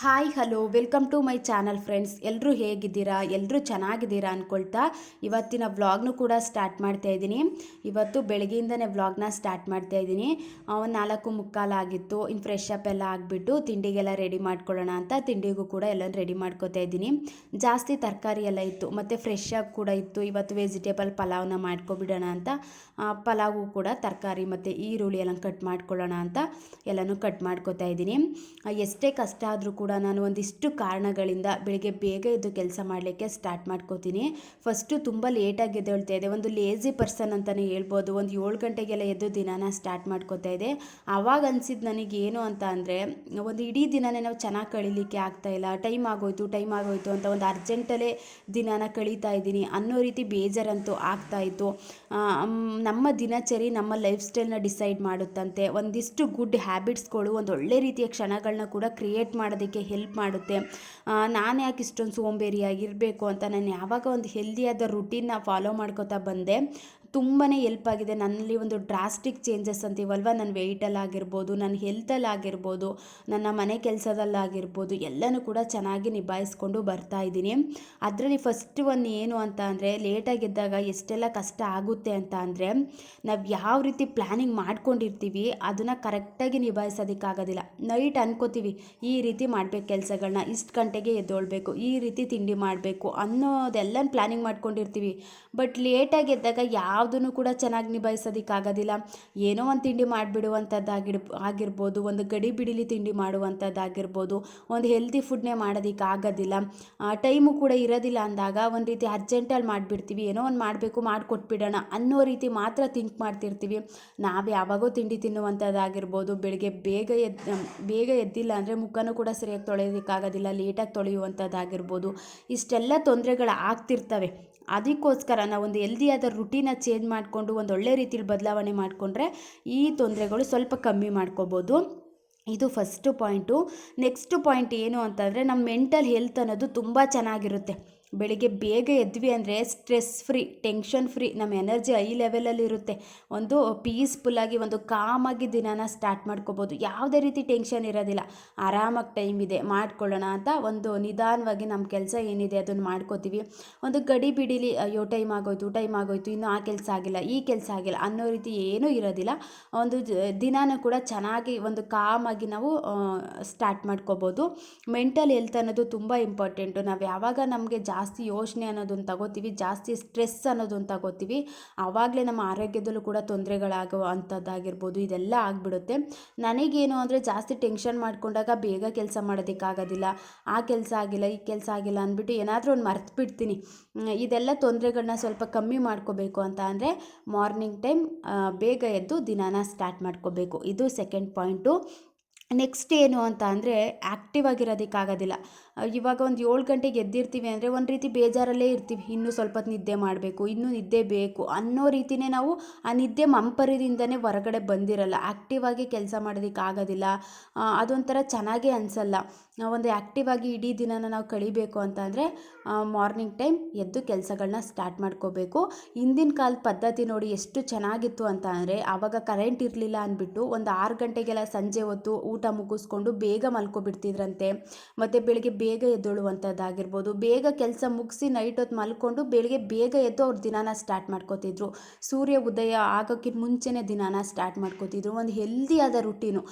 Hi hello welcome to my channel friends ಎಲ್ಲರೂ ಹೇಗಿದ್ದೀರಾ? ಎಲ್ಲರೂ ಚೆನ್ನಾಗಿದ್ದೀರಾ ಅಂದ್ಕೊಳ್ತಾ ಇವತ್ತಿನ ವ್ಲಾಗ್ನು ಕೂಡ ಸ್ಟಾರ್ಟ್ ಮಾಡ್ತಾ ಇದ್ದೀನಿ. ಇವತ್ತು ಬೆಳಗ್ಗೆಯಿಂದನೇ ವ್ಲಾಗ್ನ ಸ್ಟಾರ್ಟ್ ಮಾಡ್ತಾ ಇದ್ದೀನಿ. ಒಂದು ನಾಲ್ಕು ಮುಕ್ಕಾಲಾಗಿತ್ತು ಇನ್ನು ಫ್ರೆಶ್ ಅಪ್ ಎಲ್ಲ ಆಗಿಬಿಟ್ಟು ತಿಂಡಿಗೆಲ್ಲ ರೆಡಿ ಮಾಡ್ಕೊಳ್ಳೋಣ ಅಂತ ತಿಂಡಿಗೂ ಕೂಡ ಎಲ್ಲ ರೆಡಿ ಮಾಡ್ಕೋತಾ ಇದ್ದೀನಿ. ಜಾಸ್ತಿ ತರಕಾರಿ ಎಲ್ಲ ಇತ್ತು. ಮತ್ತು ಫ್ರೆಶ್ ಆಗಿ ಕೂಡ ಇತ್ತು. ಇವತ್ತು ವೆಜಿಟೇಬಲ್ ಪಲಾವ್ನ ಮಾಡ್ಕೊಬಿಡೋಣ ಅಂತ. ಪಲಾವು ಕೂಡ ತರಕಾರಿ ಮತ್ತು ಈರುಳ್ಳಿ ಎಲ್ಲ ಕಟ್ ಮಾಡ್ಕೊಳ್ಳೋಣ ಅಂತ ಎಲ್ಲನೂ ಕಟ್ ಮಾಡ್ಕೋತಾ ಇದ್ದೀನಿ. ಎಷ್ಟೇ ಕಷ್ಟ ಆದರೂ ನಾನು ಒಂದಿಷ್ಟು ಕಾರಣಗಳಿಂದ ಬೆಳಿಗ್ಗೆ ಬೇಗ ಎದ್ದು ಕೆಲಸ ಮಾಡಲಿಕ್ಕೆ ಸ್ಟಾರ್ಟ್ ಮಾಡ್ಕೋತೀನಿ. ಫಸ್ಟು ತುಂಬ ಲೇಟಾಗಿ ಎದ್ದೇಳ್ತಾ ಇದೆ. ಒಂದು ಲೇಜಿ ಪರ್ಸನ್ ಅಂತಲೇ ಹೇಳ್ಬೋದು. ಒಂದು ಏಳು ಗಂಟೆಗೆಲ್ಲ ಎದ್ದು ದಿನಾನ ಸ್ಟಾರ್ಟ್ ಮಾಡ್ಕೋತಾ ಇದೆ. ಆವಾಗ ಅನಿಸಿದ್ದು ನನಗೆ ಏನು ಅಂತ ಅಂದರೆ, ಒಂದು ಇಡೀ ದಿನನೇ ನಾವು ಚೆನ್ನಾಗಿ ಕಳೀಲಿಕ್ಕೆ ಆಗ್ತಾಯಿಲ್ಲ ಟೈಮ್ ಆಗೋಯ್ತು ಟೈಮ್ ಆಗೋಯ್ತು ಅಂತ ಒಂದು ಅರ್ಜೆಂಟಲ್ಲೇ ದಿನಾನ ಕಳೀತಾ ಇದ್ದೀನಿ. ಅನ್ನೋ ರೀತಿ ಬೇಜಾರಂತೂ ಆಗ್ತಾ ಇತ್ತು. ನಮ್ಮ ದಿನಚರಿ, ನಮ್ಮ ಲೈಫ್ ಸ್ಟೈಲ್ನ ಡಿಸೈಡ್ ಮಾಡುತ್ತಂತೆ. ಒಂದಿಷ್ಟು ಗುಡ್ ಹ್ಯಾಬಿಟ್ಸ್ಗಳು ಒಂದು ಒಳ್ಳೆ ರೀತಿಯ ಕ್ಷಣಗಳನ್ನ ಕೂಡ ಕ್ರಿಯೇಟ್ ಮಾಡೋದಕ್ಕೆ ಹೆಲ್ಪ್ ಮಾಡುತ್ತೆ. ನಾನು ಯಾಕೆ ಇಷ್ಟೊಂದು ಸೋಂಬೇರಿಯಾಗಿರಬೇಕು ಅಂತ ನಾನು ಯಾವಾಗ ಒಂದು ಹೆಲ್ದಿಯಾದ ರುಟೀನ್ನ ಫಾಲೋ ಮಾಡ್ಕೋತಾ ಬಂದೆ. ತುಂಬಾ ಹೆಲ್ಪ್ ಆಗಿದೆ. ನನ್ನಲ್ಲಿ ಒಂದು ಡ್ರಾಸ್ಟಿಕ್ ಚೇಂಜಸ್ ಅಂತೀವಲ್ವ ನನ್ನ ವೆಯ್ಟಲ್ಲಾಗಿರ್ಬೋದು ನನ್ನ ಹೆಲ್ತಲ್ಲಿ ಆಗಿರ್ಬೋದು ನನ್ನ ಮನೆ ಕೆಲಸದಲ್ಲಾಗಿರ್ಬೋದು, ಎಲ್ಲನೂ ಕೂಡ ಚೆನ್ನಾಗಿ ನಿಭಾಯಿಸ್ಕೊಂಡು ಬರ್ತಾ ಇದ್ದೀನಿ. ಅದರಲ್ಲಿ ಫಸ್ಟ್ ಒಂದು ಏನು ಅಂತ ಅಂದರೆ ಲೇಟಾಗಿದ್ದಾಗ ಎಷ್ಟೆಲ್ಲ ಕಷ್ಟ ಆಗುತ್ತೆ ಅಂತ ಅಂದರೆ, ನಾವು ಯಾವ ರೀತಿ ಪ್ಲ್ಯಾನಿಂಗ್ ಮಾಡ್ಕೊಂಡಿರ್ತೀವಿ, ಅದನ್ನು ಕರೆಕ್ಟಾಗಿ ನಿಭಾಯಿಸೋದಕ್ಕಾಗೋದಿಲ್ಲ. ನೈಟ್ ಅನ್ಕೋತೀವಿ, ಈ ರೀತಿ ಮಾಡಬೇಕು ಕೆಲಸಗಳನ್ನ ಇಷ್ಟು ಗಂಟೆಗೆ ಎದ್ದೊಳ್ಬೇಕು, ಈ ರೀತಿ ತಿಂಡಿ ಮಾಡಬೇಕು ಅನ್ನೋದೆಲ್ಲ ಪ್ಲ್ಯಾನಿಂಗ್ ಮಾಡ್ಕೊಂಡಿರ್ತೀವಿ. ಬಟ್ ಲೇಟಾಗಿ ಎದ್ದಾಗ ಯಾವುದನ್ನು ಕೂಡ ಚೆನ್ನಾಗಿ ನಿಭಾಯಿಸೋದಕ್ಕಾಗೋದಿಲ್ಲ. ಏನೋ ಒಂದು ತಿಂಡಿ ಮಾಡಿಬಿಡುವಂಥದ್ದಾಗಿರ್ ಆಗಿರ್ಬೋದು, ಒಂದು ಗಡಿ ಬಿಡಿಲಿ ತಿಂಡಿ ಮಾಡುವಂಥದ್ದಾಗಿರ್ಬೋದು, ಒಂದು ಹೆಲ್ದಿ ಫುಡ್ನೇ ಮಾಡೋದಕ್ಕಾಗೋದಿಲ್ಲ. ಟೈಮು ಕೂಡ ಇರೋದಿಲ್ಲ ಅಂದಾಗ ಒಂದು ರೀತಿ ಅರ್ಜೆಂಟಲ್ಲಿ ಮಾಡಿಬಿಡ್ತೀವಿ, ಏನೋ ಒಂದು ಮಾಡಬೇಕು, ಮಾಡಿಕೊಟ್ಬಿಡೋಣ ಅನ್ನೋ ರೀತಿ ಮಾತ್ರ ಥಿಂಕ್ ಮಾಡ್ತಿರ್ತೀವಿ. ನಾವು ಯಾವಾಗೋ ತಿಂಡಿ ತಿನ್ನುವಂಥದ್ದಾಗಿರ್ಬೋದು, ಬೆಳಗ್ಗೆ ಬೇಗ ಎದ್ ಬೇಗ ಎದ್ದಿಲ್ಲ ಅಂದರೆ ಮುಖನೂ ಕೂಡ ಸರಿಯಾಗಿ ತೊಳೆಯೋದಕ್ಕಾಗೋದಿಲ್ಲ ಲೇಟಾಗಿ ತೊಳೆಯುವಂಥದ್ದಾಗಿರ್ಬೋದು. ಇಷ್ಟೆಲ್ಲ ತೊಂದರೆಗಳು ಆಗ್ತಿರ್ತವೆ ಅದಕ್ಕೋಸ್ಕರ ನಾವು ಒಂದು ಹೆಲ್ದಿಯಾದ ರುಟೀನ ಚೇಂಜ್ ಮಾಡಿಕೊಂಡು ಒಂದು ಒಳ್ಳೆ ರೀತಿಯಲ್ಲಿ ಬದಲಾವಣೆ ಮಾಡಿಕೊಂಡ್ರೆ ಈ ತೊಂದರೆಗಳು ಸ್ವಲ್ಪ ಕಮ್ಮಿ ಮಾಡ್ಕೋಬೋದು. ಇದು ಫಸ್ಟು ಪಾಯಿಂಟು ನೆಕ್ಸ್ಟ್ ಪಾಯಿಂಟ್ ಏನು ಅಂತಂದರೆ ನಮ್ಮ ಮೆಂಟಲ್ ಹೆಲ್ತ್ ಅನ್ನೋದು ತುಂಬ ಚೆನ್ನಾಗಿರುತ್ತೆ. ಬೆಳಿಗ್ಗೆ ಬೇಗ ಎದ್ವಿ ಅಂದರೆ ಸ್ಟ್ರೆಸ್ ಫ್ರೀ ಟೆನ್ಷನ್ ಫ್ರೀ ನಮ್ಮ ಎನರ್ಜಿ ಐ ಲೆವೆಲಲ್ಲಿ ಇರುತ್ತೆ. ಒಂದು ಪೀಸ್ಫುಲ್ಲಾಗಿ ಒಂದು ಕಾಮಾಗಿ ದಿನಾನ ಸ್ಟಾರ್ಟ್ ಮಾಡ್ಕೋಬೋದು. ಯಾವುದೇ ರೀತಿ ಟೆನ್ಷನ್ ಇರೋದಿಲ್ಲ. ಆರಾಮಾಗಿ ಟೈಮ್ ಇದೆ, ಮಾಡ್ಕೊಳ್ಳೋಣ ಅಂತ ಒಂದು ನಿಧಾನವಾಗಿ ನಮ್ಮ ಕೆಲಸ ಏನಿದೆ ಅದನ್ನು ಮಾಡ್ಕೋತೀವಿ. ಒಂದು ಗಡಿ ಬಿಡಿಲಿ, ಅಯ್ಯೋ ಟೈಮ್ ಆಗೋಯ್ತು ಟೈಮ್ ಆಗೋಯ್ತು, ಇನ್ನೂ ಆ ಕೆಲಸ ಆಗಿಲ್ಲ, ಈ ಕೆಲಸ ಆಗಿಲ್ಲ ಅನ್ನೋ ರೀತಿ ಏನೂ ಇರೋದಿಲ್ಲ. ಒಂದು ದಿನಾನ ಕೂಡ ಚೆನ್ನಾಗಿ ಒಂದು ಕಾಮಾಗಿ ನಾವು ಸ್ಟಾರ್ಟ್ ಮಾಡ್ಕೋಬೋದು. ಮೆಂಟಲ್ ಹೆಲ್ತ್ ಅನ್ನೋದು ತುಂಬ ಇಂಪಾರ್ಟೆಂಟು ನಾವು ಯಾವಾಗ ನಮಗೆ ಜಾಸ್ತಿ ಯೋಚನೆ ಅನ್ನೋದನ್ನು ತಗೋತೀವಿ, ಜಾಸ್ತಿ ಸ್ಟ್ರೆಸ್ ಅನ್ನೋದನ್ನು ತಗೋತೀವಿ. ಆವಾಗಲೇ ನಮ್ಮ ಆರೋಗ್ಯದಲ್ಲೂ ಕೂಡ ತೊಂದರೆಗಳಾಗೋ ಅಂಥದ್ದಾಗಿರ್ಬೋದು, ಇದೆಲ್ಲ ಆಗಿಬಿಡುತ್ತೆ. ನನಗೇನು ಅಂದರೆ ಜಾಸ್ತಿ ಟೆನ್ಷನ್ ಮಾಡಿಕೊಂಡಾಗ ಬೇಗ ಕೆಲಸ ಮಾಡೋದಕ್ಕಾಗೋದಿಲ್ಲ. ಆ ಕೆಲಸ ಆಗಿಲ್ಲ, ಈ ಕೆಲಸ ಆಗಿಲ್ಲ ಅಂದ್ಬಿಟ್ಟು ಏನಾದರೂ ಒಂದು ಮರ್ತು ಬಿಡ್ತೀನಿ ಇದೆಲ್ಲ ತೊಂದರೆಗಳನ್ನ ಸ್ವಲ್ಪ ಕಮ್ಮಿ ಮಾಡ್ಕೋಬೇಕು ಅಂತ ಅಂದರೆ ಮಾರ್ನಿಂಗ್ ಟೈಮ್ ಬೇಗ ಎದ್ದು ದಿನಾನ ಸ್ಟಾರ್ಟ್ ಮಾಡ್ಕೋಬೇಕು. ಇದು ಸೆಕೆಂಡ್ ಪಾಯಿಂಟು. ನೆಕ್ಸ್ಟ್ ಏನು ಅಂತ ಅಂದರೆ ಆ್ಯಕ್ಟಿವ್ ಆಗಿರೋದಕ್ಕಾಗೋದಿಲ್ಲ. ಇವಾಗ ಒಂದು ಏಳು ಗಂಟೆಗೆ ಎದ್ದಿರ್ತೀವಿ ಅಂದರೆ ಒಂದು ರೀತಿ ಬೇಜಾರಲ್ಲೇ ಇರ್ತೀವಿ. ಇನ್ನೂ ಸ್ವಲ್ಪ ನಿದ್ದೆ ಮಾಡಬೇಕು, ಇನ್ನೂ ನಿದ್ದೆ ಬೇಕು ಅನ್ನೋ ರೀತಿಯೇ ನಾವು ಆ ನಿದ್ದೆ ಮಂಪರಿದಿಂದನೇ ಹೊರಗಡೆ ಬಂದಿರಲ್ಲ. ಆ್ಯಕ್ಟಿವ್ ಆಗಿ ಕೆಲಸ ಮಾಡೋದಕ್ಕೆ ಆಗೋದಿಲ್ಲ. ಅದೊಂಥರ ಚೆನ್ನಾಗೇ ಅನಿಸಲ್ಲ. ಒಂದು ಆ್ಯಕ್ಟಿವ್ ಆಗಿ ಇಡೀ ದಿನನ ನಾವು ಕಳಿಬೇಕು ಅಂತ ಅಂದರೆ ಮಾರ್ನಿಂಗ್ ಟೈಮ್ ಎದ್ದು ಕೆಲಸಗಳನ್ನ ಸ್ಟಾರ್ಟ್ ಮಾಡ್ಕೋಬೇಕು. ಹಿಂದಿನ ಕಾಲದ ಪದ್ಧತಿ ನೋಡಿ ಎಷ್ಟು ಚೆನ್ನಾಗಿತ್ತು ಅಂತ ಅಂದರೆ ಆವಾಗ ಕರೆಂಟ್ ಇರಲಿಲ್ಲ ಅಂದ್ಬಿಟ್ಟು ಒಂದು ಆರು ಗಂಟೆಗೆಲ್ಲ ಸಂಜೆ ಹೊತ್ತು ಊಟ ಮುಗಿಸ್ಕೊಂಡು ಬೇಗ ಮಲ್ಕೊಬಿಡ್ತಿದ್ರಂತೆ. ಮತ್ತು ಬೆಳಿಗ್ಗೆ ಬೇಗ ಎದ್ದೊಳ್ಳುವಂಥದ್ದಾಗಿರ್ಬೋದು ಬೇಗ ಕೆಲಸ ಮುಗಿಸಿ ನೈಟ್ ಹೊತ್ತು ಮಲ್ಕೊಂಡು ಬೆಳಗ್ಗೆ ಬೇಗ ಎದ್ದು ಅವ್ರ ದಿನಾನ ಸ್ಟಾರ್ಟ್ ಮಾಡ್ಕೋತಿದ್ರು. ಸೂರ್ಯ ಉದಯ ಆಗೋಕ್ಕಿಂತ ಮುಂಚೆನೇ ದಿನಾನ ಸ್ಟಾರ್ಟ್ ಮಾಡ್ಕೋತಿದ್ರು. ಒಂದು ಹೆಲ್ದಿಯಾದ ರುಟೀನು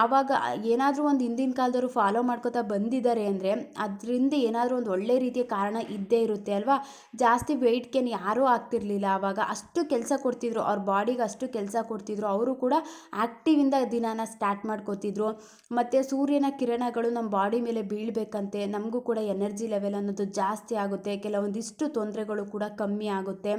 ಆವಾಗ ಏನಾದರೂ ಒಂದು ಹಿಂದಿನ ಕಾಲದವರು ಫಾಲೋ ಮಾಡ್ಕೋತಾ ಬಂದಿದ್ದಾರೆ ಅಂದರೆ ಅದರಿಂದ ಏನಾದರೂ ಒಂದು ಒಳ್ಳೆ ರೀತಿಯ ಕಾರಣ ಇದ್ದೇ ಇರುತ್ತೆ ಅಲ್ವಾ? ಜಾಸ್ತಿ ವೆಯ್ಟ್ಗೇನು ಯಾರೂ ಆಗ್ತಿರ್ಲಿಲ್ಲ ಆವಾಗ. ಅಷ್ಟು ಕೆಲಸ ಕೊಡ್ತಿದ್ರು. ಅವ್ರ ಬಾಡಿಗೆ ಅಷ್ಟು ಕೆಲಸ ಕೊಡ್ತಿದ್ರು. ಅವರು ಕೂಡ ಆ್ಯಕ್ಟಿವಿಂದ ದಿನಾನ ಸ್ಟಾರ್ಟ್ ಮಾಡ್ಕೋತಿದ್ರು. ಮತ್ತು ಸೂರ್ಯನ ಕಿರಣಗಳು ನಮ್ಮ ಬಾಡಿ ಮೇಲೆ ಬೀಳಬೇಕಂತೆ. ನಮಗೂ ಕೂಡ ಎನರ್ಜಿ ಲೆವೆಲ್ ಅನ್ನೋದು ಜಾಸ್ತಿ ಆಗುತ್ತೆ. ಕೆಲವೊಂದಿಷ್ಟು ತೊಂದರೆಗಳು ಕೂಡ ಕಮ್ಮಿ ಆಗುತ್ತೆ.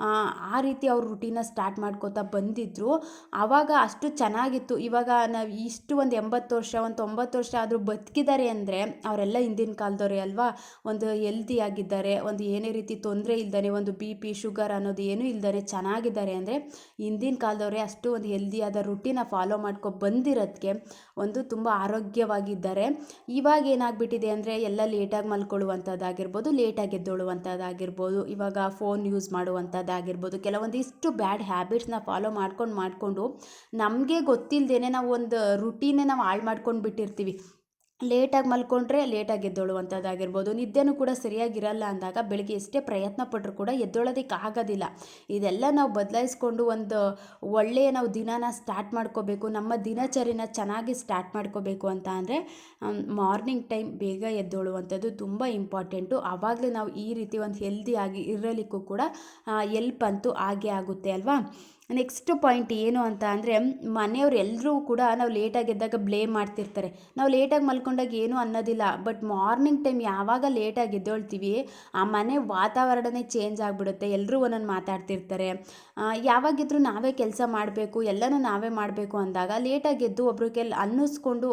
ಆ, ರೀತಿ ಅವ್ರು ರುಟೀನ ಸ್ಟಾರ್ಟ್ ಮಾಡ್ಕೋತಾ ಬಂದಿದ್ರು. ಆವಾಗ ಅಷ್ಟು ಚೆನ್ನಾಗಿತ್ತು. ಇವಾಗ ನಾವು ಇಷ್ಟು ಒಂದು ಎಂಬತ್ತು ವರ್ಷ ಒಂದು ತೊಂಬತ್ತು ವರ್ಷ ಆದರೂ ಬದುಕಿದ್ದಾರೆ ಅಂದರೆ ಅವರೆಲ್ಲ ಹಿಂದಿನ ಕಾಲದವ್ರೆ ಅಲ್ವಾ? ಒಂದು ಹೆಲ್ದಿ ಆಗಿದ್ದಾರೆ ಒಂದು ಏನೇ ರೀತಿ ತೊಂದರೆ ಇಲ್ದೇ ಒಂದು ಬಿ ಪಿ ಶುಗರ್ ಅನ್ನೋದು ಏನೂ ಇಲ್ದಾರೆ ಚೆನ್ನಾಗಿದ್ದಾರೆ ಅಂದರೆ ಹಿಂದಿನ ಕಾಲದವರೇ ಅಷ್ಟು ಒಂದು ಹೆಲ್ದಿಯಾದ ರುಟೀನ ಫಾಲೋ ಮಾಡ್ಕೊ ಬಂದಿರೋದಕ್ಕೆ ಒಂದು ತುಂಬ ಆರೋಗ್ಯವಾಗಿದ್ದಾರೆ ಇವಾಗ ಏನಾಗ್ಬಿಟ್ಟಿದೆ ಅಂದರೆ ಎಲ್ಲ ಲೇಟಾಗಿ ಮಲ್ಕೊಳ್ಳುವಂಥದ್ದಾಗಿರ್ಬೋದು ಲೇಟಾಗಿ ಎದ್ದೇಳುವಂಥದ್ದಾಗಿರ್ಬೋದು ಇವಾಗ ಫೋನ್ ಯೂಸ್ ಮಾಡುವಂಥದ್ದಾಗಿರ್ಬೋದು ಕೆಲವೊಂದಿಷ್ಟು ಬ್ಯಾಡ್ ಹ್ಯಾಬಿಟ್ಸ್ನ ಫಾಲೋ ಮಾಡ್ಕೊಂಡು ಮಾಡಿಕೊಂಡು ನಮಗೆ ಗೊತ್ತಿಲ್ಲದೇನೆ ನಾವು ಒಂದು ರುಟೀನೇ ನಾವು ಹಾಳು ಮಾಡ್ಕೊಂಡು ಬಿಟ್ಟಿರ್ತೀವಿ ಲೇಟಾಗಿ ಮಲ್ಕೊಂಡ್ರೆ ಲೇಟಾಗಿ ಎದ್ದೇಳುವಂಥದ್ದಾಗಿರ್ಬೋದು. ನಿದ್ದೆನೂ ಕೂಡ ಸರಿಯಾಗಿರಲ್ಲ ಅಂದಾಗ ಬೆಳಿಗ್ಗೆ ಎಷ್ಟೇ ಪ್ರಯತ್ನ ಪಟ್ಟರು ಕೂಡ ಎದ್ದೇಳೋದಕ್ಕೆ ಆಗೋದಿಲ್ಲ ಇದೆಲ್ಲ ನಾವು ಬದಲಾಯಿಸ್ಕೊಂಡು ಒಂದು ಒಳ್ಳೆಯ ನಾವು ದಿನಾನ ಸ್ಟಾರ್ಟ್ ಮಾಡ್ಕೋಬೇಕು, ನಮ್ಮ ದಿನಚರಿನ ಚೆನ್ನಾಗಿ ಸ್ಟಾರ್ಟ್ ಮಾಡ್ಕೋಬೇಕು ಅಂತ ಅಂದರೆ ಮಾರ್ನಿಂಗ್ ಟೈಮ್ ಬೇಗ ಎದ್ದೇಳುವಂಥದ್ದು ತುಂಬ ಇಂಪಾರ್ಟೆಂಟು. ಆವಾಗಲೇ ನಾವು ಈ ರೀತಿ ಒಂದು ಹೆಲ್ದಿಯಾಗಿ ಇರಲಿಕ್ಕೂ ಕೂಡ ಎಲ್ಪ್ ಅಂತೂ ಆಗೇ ಆಗುತ್ತೆ ಅಲ್ವಾ? ನೆಕ್ಸ್ಟ್ ಪಾಯಿಂಟ್ ಏನು ಅಂತ ಅಂದರೆ, ಮನೆಯವ್ರು ಎಲ್ಲರೂ ಕೂಡ ನಾವು ಲೇಟಾಗಿ ಎದ್ದಾಗ ಬ್ಲೇಮ್ ಮಾಡ್ತಿರ್ತಾರೆ. ನಾವು ಲೇಟಾಗಿ ಮಲ್ಕೊಂಡಾಗ ಏನೂ ಅನ್ನೋದಿಲ್ಲ ಬಟ್ ಮಾರ್ನಿಂಗ್ ಟೈಮ್ ಯಾವಾಗ ಲೇಟಾಗಿ ಎದ್ದೇಳ್ತೀವಿ, ಆ ಮನೆ ವಾತಾವರಣನೇ ಚೇಂಜ್ ಆಗಿಬಿಡುತ್ತೆ ಎಲ್ಲರೂ ಒಂದೊಂದು ಮಾತಾಡ್ತಿರ್ತಾರೆ. ಯಾವಾಗಿದ್ರೂ ನಾವೇ ಕೆಲಸ ಮಾಡಬೇಕು, ಎಲ್ಲನೂ ನಾವೇ ಮಾಡಬೇಕು ಅಂದಾಗ ಲೇಟಾಗಿ ಎದ್ದು ಒಬ್ರು ಕೆಲ್ ಅನ್ನಿಸ್ಕೊಂಡು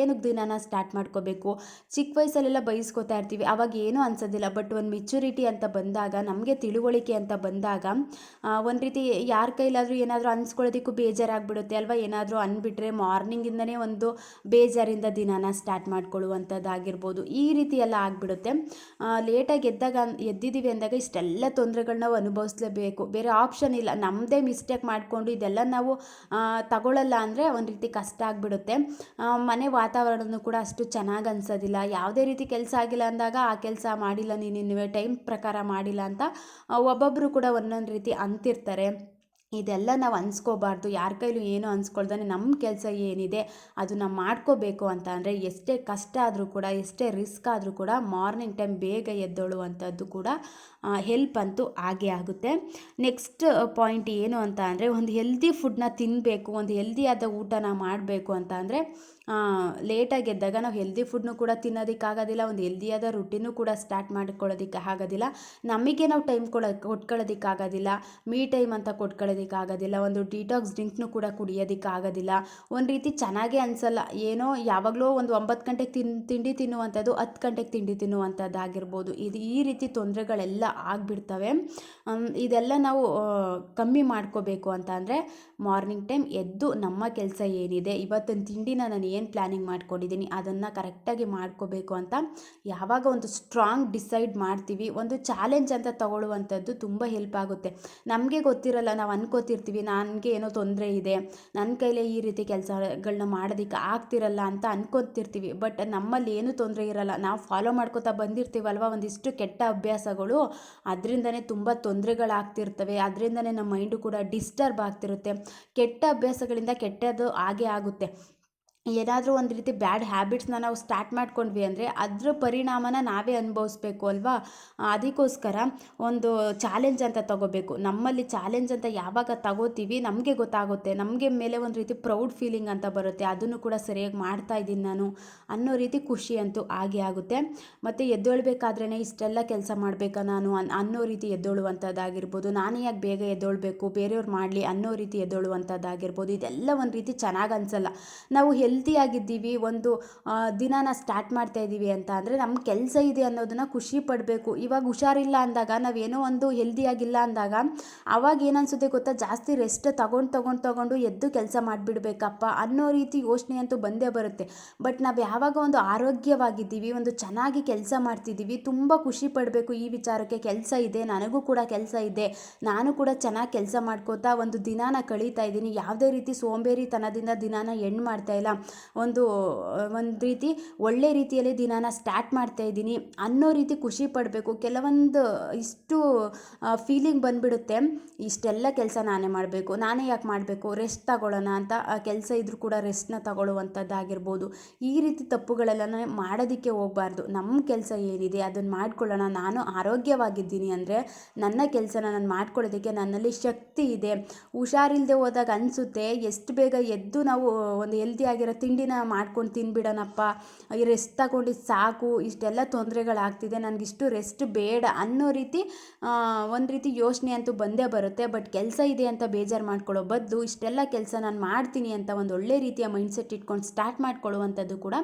ಏನಕ್ಕೆ ದಿನಾನ ಸ್ಟಾರ್ಟ್ ಮಾಡ್ಕೋಬೇಕು? ಚಿಕ್ಕ ವಯಸ್ಸಲ್ಲೆಲ್ಲ ಬಯಸ್ಕೋತಾ ಇರ್ತೀವಿ, ಅವಾಗ ಏನೂ ಅನ್ಸೋದಿಲ್ಲ ಬಟ್ ಒಂದು ಮೆಚುರಿಟಿ ಅಂತ ಬಂದಾಗ, ನಮಗೆ ತಿಳುವಳಿಕೆ ಅಂತ ಬಂದಾಗ ಒಂದು ರೀತಿ ಯಾರ ಕೈಲಾದರೂ ಏನಾದರೂ ಅನ್ಸ್ಕೊಳ್ಳೋದಕ್ಕೂ ಬೇಜಾರಾಗ್ಬಿಡುತ್ತೆ ಅಲ್ವಾ? ಏನಾದರೂ ಅಂದ್ಬಿಟ್ರೆ ಮಾರ್ನಿಂಗಿಂದನೇ ಒಂದು ಬೇಜಾರಿಂದ ದಿನನ ಸ್ಟಾರ್ಟ್ ಮಾಡ್ಕೊಳ್ಳುವಂಥದ್ದಾಗಿರ್ಬೋದು. ಈ ರೀತಿ ಎಲ್ಲ ಆಗಿಬಿಡುತ್ತೆ ಲೇಟಾಗಿ ಎದ್ದಾಗ ಎದ್ದಿದ್ದೀವಿ ಅಂದಾಗ ಇಷ್ಟೆಲ್ಲ ತೊಂದರೆಗಳನ್ನ ನಾವು ಅನುಭವಿಸ್ಲೇಬೇಕು. ಬೇರೆ ಆಪ್ಷನ್ ಇಲ್ಲ. ನಮ್ಮದೇ ಮಿಸ್ಟೇಕ್ ಮಾಡಿಕೊಂಡು ಇದೆಲ್ಲ ನಾವು ತಗೊಳ್ಳಲ್ಲ ಅಂದರೆ ಒಂದು ರೀತಿ ಕಷ್ಟ ಆಗಿಬಿಡುತ್ತೆ. ಮನೆ ವಾತಾವರಣನೂ ಕೂಡ ಅಷ್ಟು ಚೆನ್ನಾಗಿ ಅನ್ಸೋದಿಲ್ಲ. ಯಾವುದೇ ರೀತಿ ಕೆಲಸ ಆಗಿಲ್ಲ ಅಂದಾಗ ಆ ಕೆಲಸ ಮಾಡಿಲ್ಲ, ನೀನು ಟೈಮ್ ಪ್ರಕಾರ ಮಾಡಿಲ್ಲ ಅಂತ ಒಬ್ಬೊಬ್ಬರು ಕೂಡ ಒಂದೊಂದು ರೀತಿ ಅಂತಿರ್ತಾರೆ. ಇದೆಲ್ಲ ನಾವು ಅನ್ಸ್ಕೋಬಾರ್ದು, ಯಾರ ಕೈಲೂ ಏನೂ ಅನ್ಸ್ಕೊಳ್ದೇ ನಮ್ಮ ಕೆಲಸ ಏನಿದೆ ಅದನ್ನು ಮಾಡ್ಕೋಬೇಕು ಅಂತ ಅಂದರೆ ಎಷ್ಟೇ ಕಷ್ಟ ಆದರೂ ಕೂಡ, ಎಷ್ಟೇ ರಿಸ್ಕ್ ಆದರೂ ಕೂಡ ಮಾರ್ನಿಂಗ್ ಟೈಮ್ ಬೇಗ ಎದ್ದೊಳ್ಳುವಂಥದ್ದು ಕೂಡ ಹೆಲ್ಪ್ ಅಂತೂ ಆಗೇ ಆಗುತ್ತೆ. ನೆಕ್ಸ್ಟ್ ಪಾಯಿಂಟ್ ಏನು ಅಂತ ಅಂದರೆ ಒಂದು ಹೆಲ್ದಿ ಫುಡ್ನ ತಿನ್ನಬೇಕು ಒಂದು ಹೆಲ್ದಿಯಾದ ಊಟನ ಮಾಡಬೇಕು ಅಂತ ಅಂದರೆ ಲೇಟಾಗಿ ಎದ್ದಾಗ ನಾವು ಹೆಲ್ದಿ ಫುಡ್ನು ಕೂಡ ತಿನ್ನೋದಕ್ಕಾಗೋದಿಲ್ಲ, ಒಂದು ಹೆಲ್ದಿಯಾದ ರುಟೀನು ಕೂಡ ಸ್ಟಾರ್ಟ್ ಮಾಡ್ಕೊಳ್ಳೋದಕ್ಕೆ ಆಗೋದಿಲ್ಲ ನಮಗೆ ನಾವು ಟೈಮ್ ಕೊಡೋ, ಕೊಟ್ಕೊಳ್ಳೋದಕ್ಕಾಗೋದಿಲ್ಲ. ಮೀ ಟೈಮ್ ಅಂತ ಕೊಟ್ಕೊಳ್ಳೋದಕ್ಕಾಗೋದಿಲ್ಲ ಒಂದು ಡಿಟಾಕ್ಸ್ ಡ್ರಿಂಕ್ನು ಕೂಡ ಕುಡಿಯೋದಕ್ಕಾಗೋದಿಲ್ಲ. ಒಂದು ರೀತಿ ಚೆನ್ನಾಗೇ ಅನಿಸಲ್ಲ. ಏನೋ ಯಾವಾಗಲೂ ಒಂದು ಒಂಬತ್ತು ಗಂಟೆಗೆ ತಿನ್, ತಿಂಡಿ ತಿನ್ನುವಂಥದ್ದು, ಹತ್ತು ಗಂಟೆಗೆ ತಿಂಡಿ ತಿನ್ನುವಂಥದ್ದಾಗಿರ್ಬೋದು. ಇದು ಈ ರೀತಿ ತೊಂದರೆಗಳೆಲ್ಲ ಆಗಿಬಿಡ್ತವೆ. ಇದೆಲ್ಲ ನಾವು ಕಮ್ಮಿ ಮಾಡ್ಕೋಬೇಕು ಅಂತ ಅಂದರೆ ಮಾರ್ನಿಂಗ್ ಟೈಮ್ ಎದ್ದು ನಮ್ಮ ಕೆಲಸ ಏನಿದೆ, ಇವತ್ತಿನ ತಿಂಡಿನ ನಾನು ಏನು ಪ್ಲ್ಯಾನಿಂಗ್ ಮಾಡ್ಕೊಂಡಿದ್ದೀನಿ, ಅದನ್ನು ಕರೆಕ್ಟಾಗಿ ಮಾಡ್ಕೋಬೇಕು ಅಂತ ಯಾವಾಗ ಒಂದು ಸ್ಟ್ರಾಂಗ್ ಡಿಸೈಡ್ ಮಾಡ್ತೀವಿ, ಒಂದು ಚಾಲೆಂಜ್ ಅಂತ ತಗೊಳ್ಳುವಂಥದ್ದು ತುಂಬ ಹೆಲ್ಪ್ ಆಗುತ್ತೆ. ನಮಗೆ ಗೊತ್ತಿರಲ್ಲ, ನಾವು ಅನ್ಕೋತಿರ್ತೀವಿ, ನನಗೆ ಏನೋ ತೊಂದರೆ ಇದೆ ನನ್ನ ಕೈಲೇ ಈ ರೀತಿ ಕೆಲಸಗಳನ್ನ ಮಾಡೋದಕ್ಕೆ ಆಗ್ತಿರಲ್ಲ ಅಂತ ಅಂದ್ಕೋತಿರ್ತೀವಿ ಬಟ್ ನಮ್ಮಲ್ಲಿ ಏನೂ ತೊಂದರೆ ಇರಲ್ಲ. ನಾವು ಫಾಲೋ ಮಾಡ್ಕೋತಾ ಬಂದಿರ್ತೀವಲ್ವ ಒಂದಿಷ್ಟು ಕೆಟ್ಟ ಅಭ್ಯಾಸಗಳು? ಅದರಿಂದನೇ ತುಂಬ ತೊಂದರೆಗಳಾಗ್ತಿರ್ತವೆ. ಅದರಿಂದನೇ ನಮ್ಮ ಮೈಂಡು ಕೂಡ ಡಿಸ್ಟರ್ಬ್ ಆಗ್ತಿರುತ್ತೆ. ಕೆಟ್ಟ ಅಭ್ಯಾಸಗಳಿಂದ ಕೆಟ್ಟದ್ದು ಆಗೇ ಆಗುತ್ತೆ. ಏನಾದರೂ ಒಂದು ರೀತಿ ಬ್ಯಾಡ್ ಹ್ಯಾಬಿಟ್ಸ್ನ ನಾವು ಸ್ಟಾರ್ಟ್ ಮಾಡ್ಕೊಂಡ್ವಿ ಅಂದರೆ ಅದ್ರ ಪರಿಣಾಮನ ನಾವೇ ಅನುಭವಿಸ್ಬೇಕು ಅಲ್ವಾ? ಅದಕ್ಕೋಸ್ಕರ ಒಂದು ಚಾಲೆಂಜ್ ಅಂತ ತಗೋಬೇಕು. ನಮ್ಮಲ್ಲಿ ಚಾಲೆಂಜ್ ಅಂತ ಯಾವಾಗ ತಗೋತೀವಿ ನಮಗೆ ಗೊತ್ತಾಗುತ್ತೆ. ನಮಗೆ ಮೇಲೆ ಒಂದು ರೀತಿ ಪ್ರೌಡ್ ಫೀಲಿಂಗ್ ಅಂತ ಬರುತ್ತೆ. ಅದನ್ನು ಕೂಡ ಸರಿಯಾಗಿ ಮಾಡ್ತಾ ಇದ್ದೀನಿ ನಾನು ಅನ್ನೋ ರೀತಿ ಖುಷಿ ಅಂತೂ ಆಗೇ ಆಗುತ್ತೆ. ಮತ್ತು ಎದ್ದೇಳಬೇಕಾದ್ರೇ ಇಷ್ಟೆಲ್ಲ ಕೆಲಸ ಮಾಡಬೇಕಾ ನಾನು ಅನ್, ಅನ್ನೋ ರೀತಿ ಎದ್ದೇಳುವಂಥದ್ದಾಗಿರ್ಬೋದು. ನಾನೇ ಯಾಕೆ ಬೇಗ ಎದ್ದೇಳಬೇಕು? ಬೇರೆಯವ್ರು ಮಾಡಲಿ ಅನ್ನೋ ರೀತಿ ಎದ್ದೇಳುವಂಥದ್ದಾಗಿರ್ಬೋದು. ಇದೆಲ್ಲ ಒಂದು ರೀತಿ ಚೆನ್ನಾಗಿ ಅನಿಸಲ್ಲ. ನಾವು ಹೆಲ್ ಹೆಲ್ತಿಯಾಗಿದ್ದೀವಿ ಒಂದು ದಿನಾನ ಸ್ಟಾರ್ಟ್ ಮಾಡ್ತಾ ಇದ್ದೀವಿ ಅಂತ ಅಂದರೆ ನಮ್ಮ ಕೆಲಸ ಇದೆ ಅನ್ನೋದನ್ನು ಖುಷಿ ಪಡಬೇಕು. ಇವಾಗ ಹುಷಾರಿಲ್ಲ ಅಂದಾಗ, ನಾವೇನೋ ಒಂದು ಹೆಲ್ದಿಯಾಗಿಲ್ಲ ಅಂದಾಗ, ಅವಾಗ ಏನನ್ಸುತ್ತೆ ಗೊತ್ತಾ? ಜಾಸ್ತಿ ರೆಸ್ಟ್ ತಗೊಂಡು ತಗೊಂಡು ತಗೊಂಡು ಎದ್ದು ಕೆಲಸ ಮಾಡಿಬಿಡ್ಬೇಕಪ್ಪ ಅನ್ನೋ ರೀತಿ ಯೋಚನೆ ಅಂತೂ ಬಂದೇ ಬರುತ್ತೆ. ಬಟ್ ನಾವು ಯಾವಾಗ ಒಂದು ಆರೋಗ್ಯವಾಗಿದ್ದೀವಿ, ಒಂದು ಚೆನ್ನಾಗಿ ಕೆಲಸ ಮಾಡ್ತಿದ್ದೀವಿ, ತುಂಬ ಖುಷಿ ಪಡಬೇಕು ಈ ವಿಚಾರಕ್ಕೆ. ಕೆಲಸ ಇದೆ, ನನಗೂ ಕೂಡ ಕೆಲಸ ಇದೆ, ನಾನು ಕೂಡ ಚೆನ್ನಾಗಿ ಕೆಲಸ ಮಾಡ್ಕೋತಾ ಒಂದು ದಿನಾನ ಕಳೀತಾ ಇದ್ದೀನಿ. ಯಾವುದೇ ರೀತಿ ಸೋಂಬೇರಿತನದಿಂದ ದಿನಾನ ಎಂಡ್ ಮಾಡ್ತಾ ಇಲ್ಲ. ಒಂದು ಒಂದು ರೀತಿ ಒಳ್ಳೆ ರೀತಿಯಲ್ಲಿ ದಿನಾನ ಸ್ಟಾರ್ಟ್ ಮಾಡ್ತಾ ಇದ್ದೀನಿ. ಅನ್ನೋ ರೀತಿ ಖುಷಿ ಪಡಬೇಕು. ಕೆಲವೊಂದು ಇಷ್ಟು ಫೀಲಿಂಗ್ ಬಂದುಬಿಡುತ್ತೆ. ಇಷ್ಟೆಲ್ಲ ಕೆಲಸ ನಾನೇ ಮಾಡಬೇಕು. ನಾನೇ ಯಾಕೆ ಮಾಡಬೇಕು? ರೆಸ್ಟ್ ತಗೊಳ್ಳೋಣ ಅಂತ ಕೆಲಸ ಇದ್ರೂ ಕೂಡ ರೆಸ್ಟ್ನ ತಗೊಳ್ಳುವಂಥದ್ದಾಗಿರ್ಬೋದು. ಈ ರೀತಿ ತಪ್ಪುಗಳೆಲ್ಲ ಮಾಡೋದಕ್ಕೆ ಹೋಗಬಾರ್ದು. ನಮ್ಮ ಕೆಲಸ ಏನಿದೆ ಅದನ್ನು ಮಾಡ್ಕೊಳ್ಳೋಣ. ನಾನು ಆರೋಗ್ಯವಾಗಿದ್ದೀನಿ ಅಂದರೆ ನನ್ನ ಕೆಲಸನ ನಾನು ಮಾಡ್ಕೊಳ್ಳೋದಕ್ಕೆ ನನ್ನಲ್ಲಿ ಶಕ್ತಿ ಇದೆ. ಹುಷಾರಿಲ್ಲದೆ ಹೋದಾಗ ಅನಿಸುತ್ತೆ, ಎಷ್ಟು ಬೇಗ ಎದ್ದು ನಾವು ಒಂದು ಹೆಲ್ದಿಯಾಗಿರೋ ತಿಂಡಿನ ಮಾಡ್ಕೊಂಡು ತಿನ್ಬಿಡೋಣಪ್ಪ ರೆಸ್ಟ್ ತಗೊಂಡಿದ್ದು ಸಾಕು, ಇಷ್ಟೆಲ್ಲ ತೊಂದರೆಗಳಾಗ್ತಿದೆ ಇಷ್ಟು ರೆಸ್ಟ್ ಬೇಡ ಅನ್ನೋ ರೀತಿ ಒಂದು ರೀತಿ ಯೋಚನೆ ಅಂತೂ ಬಂದೇ ಬರುತ್ತೆ. ಬಟ್ ಕೆಲಸ ಇದೆ ಅಂತ ಬೇಜಾರು ಮಾಡ್ಕೊಳ್ಳೋ ಬದಲು ಇಷ್ಟೆಲ್ಲ ಕೆಲಸ ನಾನು ಮಾಡ್ತೀನಿ ಅಂತ ಒಂದು ಒಳ್ಳೆ ರೀತಿಯ ಮೈಂಡ್ಸೆಟ್ ಇಟ್ಕೊಂಡು ಸ್ಟಾರ್ಟ್ ಮಾಡ್ಕೊಳ್ಳುವಂಥದ್ದು ಕೂಡ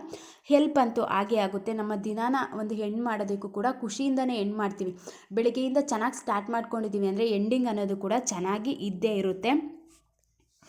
ಹೆಲ್ಪ್ ಅಂತೂ ಆಗೇ ಆಗುತ್ತೆ. ನಮ್ಮ ದಿನಾನ ಒಂದು ಹೆಣ್ಣು ಮಾಡೋದಕ್ಕೂ ಕೂಡ ಖುಷಿಯಿಂದನೇ ಎಂಡ್ ಮಾಡ್ತೀವಿ. ಬೆಳಗ್ಗೆಯಿಂದ ಚೆನ್ನಾಗಿ ಸ್ಟಾರ್ಟ್ ಮಾಡ್ಕೊಂಡಿದ್ದೀವಿ ಅಂದರೆ ಎಂಡಿಂಗ್ ಅನ್ನೋದು ಕೂಡ ಚೆನ್ನಾಗಿ ಇದ್ದೇ ಇರುತ್ತೆ.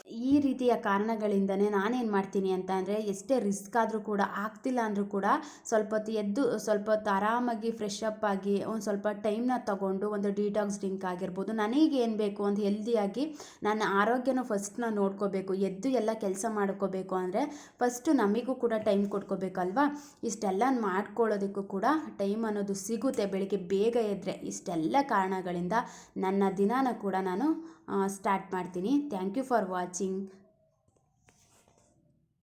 ಈ ರೀತಿಯ ಕಾರಣಗಳಿಂದನೇ ನಾನೇನು ಮಾಡ್ತೀನಿ ಅಂತ ಅಂದರೆ ಎಷ್ಟೇ ರಿಸ್ಕ್ ಆದರೂ ಕೂಡ, ಆಗ್ತಿಲ್ಲ ಅಂದರೂ ಕೂಡ ಸ್ವಲ್ಪ ಹೊತ್ತು ಎದ್ದು, ಸ್ವಲ್ಪ ಹೊತ್ತು ಆರಾಮಾಗಿ ಫ್ರೆಶ್ ಅಪ್ ಆಗಿ ಒಂದು ಸ್ವಲ್ಪ ಟೈಮ್ನ ತಗೊಂಡು ಒಂದು ಡಿಟಾಕ್ಸ್ ಡ್ರಿಂಕ್ ಆಗಿರ್ಬೋದು, ನನಗೆ ಏನು ಬೇಕು ಒಂದು ಹೆಲ್ದಿಯಾಗಿ ನನ್ನ ಆರೋಗ್ಯನ ಫಸ್ಟ್ ನಾನು ನೋಡ್ಕೋಬೇಕು, ಎದ್ದು ಎಲ್ಲ ಕೆಲಸ ಮಾಡ್ಕೋಬೇಕು ಅಂದರೆ ಫಸ್ಟು ನಮಗೂ ಕೂಡ ಟೈಮ್ ಕೊಟ್ಕೋಬೇಕಲ್ವಾ? ಇಷ್ಟೆಲ್ಲ ಮಾಡ್ಕೊಳ್ಳೋದಕ್ಕೂ ಕೂಡ ಟೈಮ್ ಅನ್ನೋದು ಸಿಗುತ್ತೆ ಬೆಳಿಗ್ಗೆ ಬೇಗ ಎದ್ದರೆ ಇಷ್ಟೆಲ್ಲ ಕಾರಣಗಳಿಂದ ನನ್ನ ದಿನಾನ ಕೂಡ ನಾನು ಸ್ಟಾರ್ಟ್ ಮಾಡ್ತೀನಿ. Thank you for 金